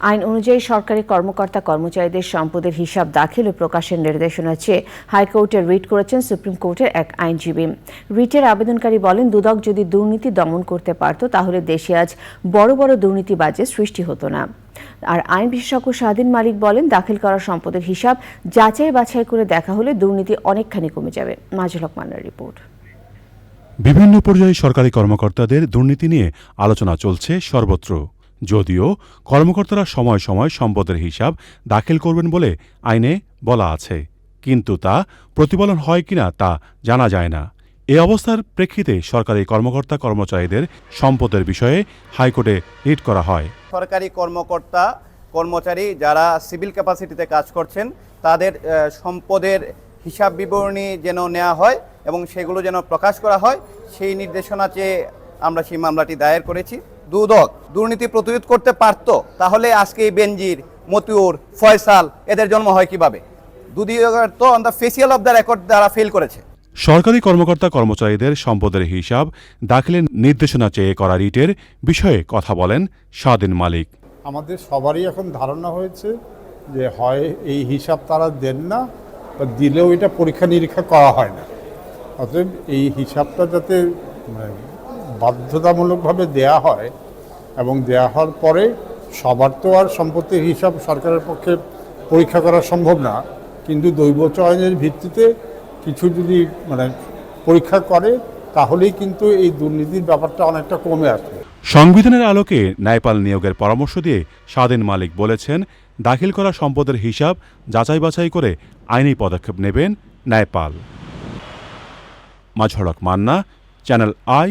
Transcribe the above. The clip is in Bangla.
আইন অনুযায়ী সরকারি কর্মকর্তা কর্মচারীদের সম্পদের হিসাব দাখিল ও প্রকাশের নির্দেশনা চেয়ে হাইকোর্টে রিট করেছেন সুপ্রিম কোর্টের এক আইনজীবী। রিটের আবেদনকারী বলেন, দুদক যদি দুর্নীতি দমন করতে পারত, তাহলে দেশে আজ বড় বড় দুর্নীতিবাজের সৃষ্টি হতো না। আর আইন বিশেষজ্ঞ স্বাধীন মালিক বলেন, দাখিল করা সম্পদের হিসাব যাচাই বাছাই করে দেখা হলে দুর্নীতি অনেকখানি কমে যাবে। রিপোর্ট। বিভিন্ন পর্যায়ে সরকারি কর্মকর্তাদের দুর্নীতি নিয়ে আলোচনা চলছে সর্বত্র। যদিও কর্মকর্তারা সময় সময় সম্পদের হিসাব দাখিল করবেন বলে আইনে বলা আছে। কিন্তু তা প্রতিফলন হয় কিনা তা জানা যায় না। এ অবস্থার প্রেক্ষিতে সরকারি কর্মকর্তা কর্মচারীদের সম্পদের বিষয়ে হাইকোর্টে রিট করা হয়। সরকারি কর্মকর্তা, কর্মচারী যারা সিভিল ক্যাপাসিটিতে কাজ করছেন, তাদের সম্পদের হিসাব বিবরণী যেন নেওয়া হয় এবং সেগুলো যেন প্রকাশ করা হয়, সেই নির্দেশনা চেয়ে আমরা সেই মামলাটি দায়ের করেছি। দুদক দুর্নীতি প্রতিরোধ করতে পারতো তাহলে আজকে এই বেনজির মতিউর ফয়সাল এদের জন্ম হয় কীভাবে? দুদক তো on the facial of the record দ্বারা ফেল করেছে। সরকারি কর্মকর্তা কর্মচারীদের সম্পদের হিসাব দাখিলের নির্দেশনা চেয়ে করা রিটের বিষয়ে কথা বলেন স্বাধীন মালিক। আমাদের সবারই এখন ধারণা হয়েছে যে হয় এই হিসাব তারা দেন না বা দিলেও এটা পরীক্ষা নিরীক্ষা করা হয় না। অতএব এই হিসাবটা যাতে মানে, বাধ্যতামূলকভাবে দেয়া হয় এবং দেয়া হওয়ার পরে সবার তো আর সম্পত্তির হিসাব সরকারের পক্ষে পরীক্ষা করা সম্ভব না। কিন্তু দৈব চয়নের ভিত্তিতে কিছু যদি মানে পরীক্ষা করে, তাহলেই কিন্তু এই দুর্নীতির ব্যাপারটা অনেকটা কমে আসবে সংবিধানের আলোকে ন্যায়পাল নিয়োগের পরামর্শ দিয়ে স্বাধীন মালিক বলেছেন, দাখিল করা সম্পদের হিসাব যাচাই বাছাই করে আইনি পদক্ষেপ নেবেন ন্যায়পাল। মাঝড়ক মান্না, চ্যানেল আই